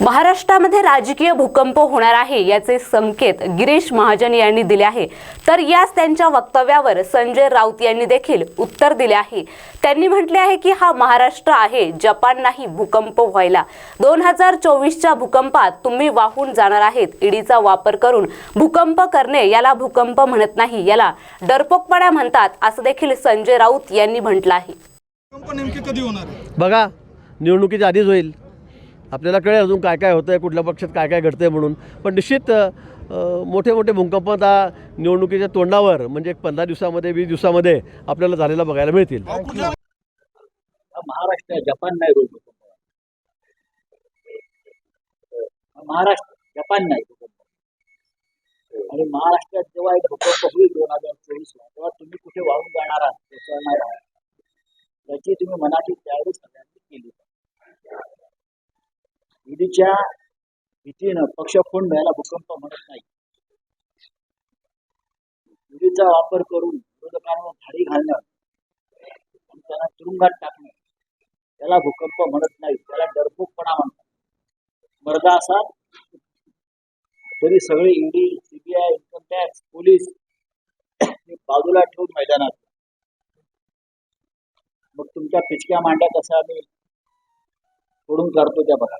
महाराष्ट्रामध्ये राजकीय भूकंप होणार आहे याचे संकेत गिरीश महाजन यांनी दिले आहे. तर याच त्यांच्या वक्तव्यावर संजय राऊत यांनी देखील उत्तर दिले आहे. त्यांनी म्हटले आहे की हा महाराष्ट्र आहे जपान नाही भूकंप व्हायला. दोन हजार चोवीसच्या भूकंपात तुम्ही वाहून जाणार आहेत ईडीचा वापर करून. भूकंप करणे याला भूकंप म्हणत नाही याला डरपोकपणा म्हणतात असं देखील संजय राऊत यांनी म्हटलं आहे. भूकंप नेमके कधी होणार आहे? बघा निवडणुकीच्या आधीच होईल. आपल्याला कळेल अजून काय काय होतं आहे कुठल्या पक्षात काय काय घडतं आहे म्हणून. पण निश्चित मोठे मोठे भूकंप आता निवडणुकीच्या तोंडावर म्हणजे एक पंधरा दिवसामध्ये वीस दिवसामध्ये आपल्याला झालेला बघायला मिळतील. महाराष्ट्र जपान नाही रोज महाराष्ट्र जपान नाही. आणि महाराष्ट्रात जेव्हा एक भूकंप होईल दोन हजार चोवीसला तेव्हा तुम्ही कुठे वाहून जाणार आहात? कोसळणार आहात याची तुम्ही मनाची तयारी सगळ्यांनी ईडीच्या भीतीनं पक्ष फोन मिळायला भूकंप म्हणत नाही. ईडीचा वापर करून विरोधकांवर धाडी घालणं आणि त्यांना तुरुंगात टाकणं त्याला भूकंप म्हणत नाही. त्याला डरपूकपणा म्हणतात. मर्दा असा तरी सगळे ED CBI income tax police बाजूला ठेवून मैदानात. मग तुमच्या पिचक्या मांड्या कशा आम्ही फोडून काढतो त्या बघा.